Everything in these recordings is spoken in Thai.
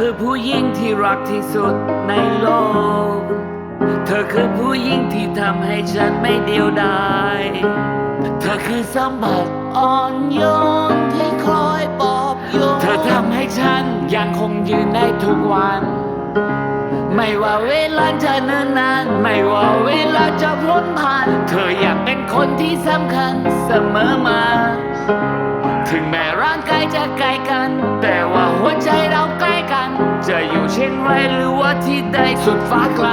คือผู้หญิงที่รักที่สุดในโลก เธอคือผู้หญิงที่ทำให้ฉันไม่เดียวดาย เธอคือสมผัสอ่อนโยนที่คอยปลอบโยน เธอทำให้ฉันยังคงยืนได้ทุกวัน ไม่ว่าเวลาจะนิ่นนานไม่ว่าเวลาจะพ้นผ่าน เธออยากเป็นคนที่สำคัญเสมอมา ถึงแม้ร่างกายจะไกลกัน แต่ว่าหัวใจเราใกล้กัน จะอยู่เช่นไรหรือว่าที่ใดสุดฟ้าไกล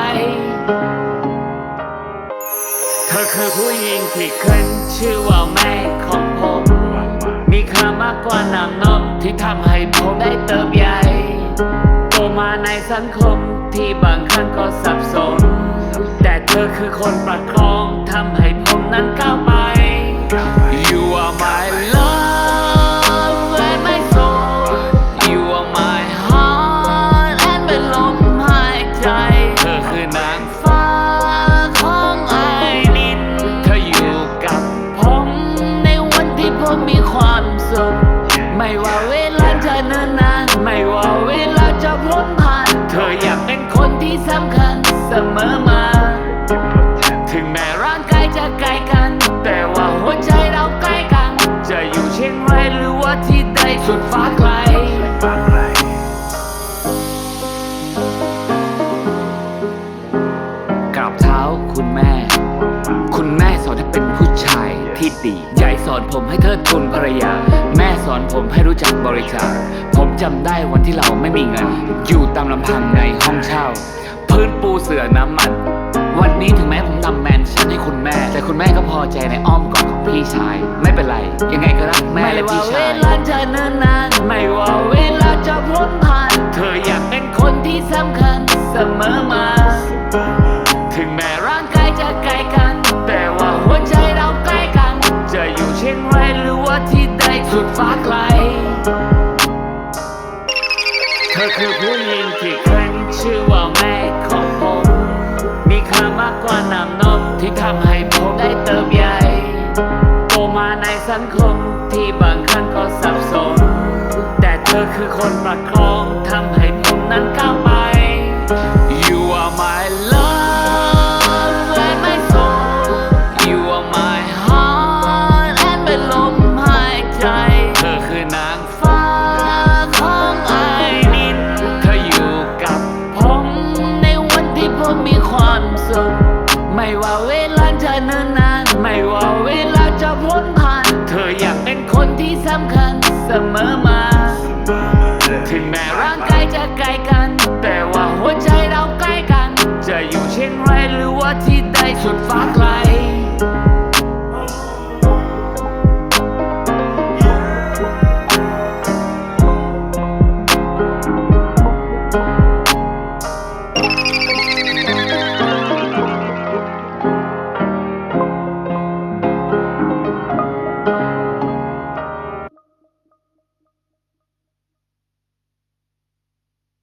เธอคือผู้หญิงที่ขึ้นชื่อว่าแม่ของผม มีค่ามากกว่าน้ำนมที่ทำให้ผมได้เติบใหญ่โตมาในสังคมที่บางครั้งก็สับสน แต่เธอคือคนประคองทำให้ผมนั้นก้าวไป อมา ถึงแม้ร่างกายจะไกลกัน แต่ว่าหัวใจเราใกล้กัน จะอยู่เช่นไรหรือว่าที่ใดสุดฟ้าไกลกราบเท้าคุณแม่ คุณแม่สอนให้เป็นผู้ชาย ที่ดียายสอนผมให้เทิดทูนภรรยา แม่สอนผมให้รู้จักบริจาคผมจำได้วันที่เราไม่มีเงิน อยู่ตามลำพังในห้องเช่า พื้นปูเสื่อน้ำมัน วันนี้ถึงแม้ผมทำแมนชั่นให้คุณแม่ แต่คุณแม่ก็พอใจในอ้อมกอดของพี่ชาย ไม่เป็นไร ยังไงก็รักแม่และพี่ชาย ไม่ว่าเวลาจะนิ่นนานไม่ว่าเวลาจะพ้นผ่าน เธออยากเป็นคนที่สำคัญเสมอมา ถึงแม้ร่างกายจะไกลกัน สุดฟ้าไกล เธอคือผู้หญิงที่ขึ้นชื่อว่าแม่ของผม มีค่ามากกว่าน้ำนมที่ทำให้ผมได้เติบใหญ่โตมาในสังคมที่บางครั้งก็สับสน แต่เธอคือคนประคองทำให้ผมนั้นก้าว ไม่ว่าเวลาจะนานนานไม่ว่าเวลาจะพ้นผ่าน เธออยากเป็นคนที่สำคัญเสมอมา ถึงแม้ร่างกายจะไกลกัน แต่ว่าหัวใจเราใกล้กัน จะอยู่เช่นไรหรือว่าที่ใดสุดฟ้าไกล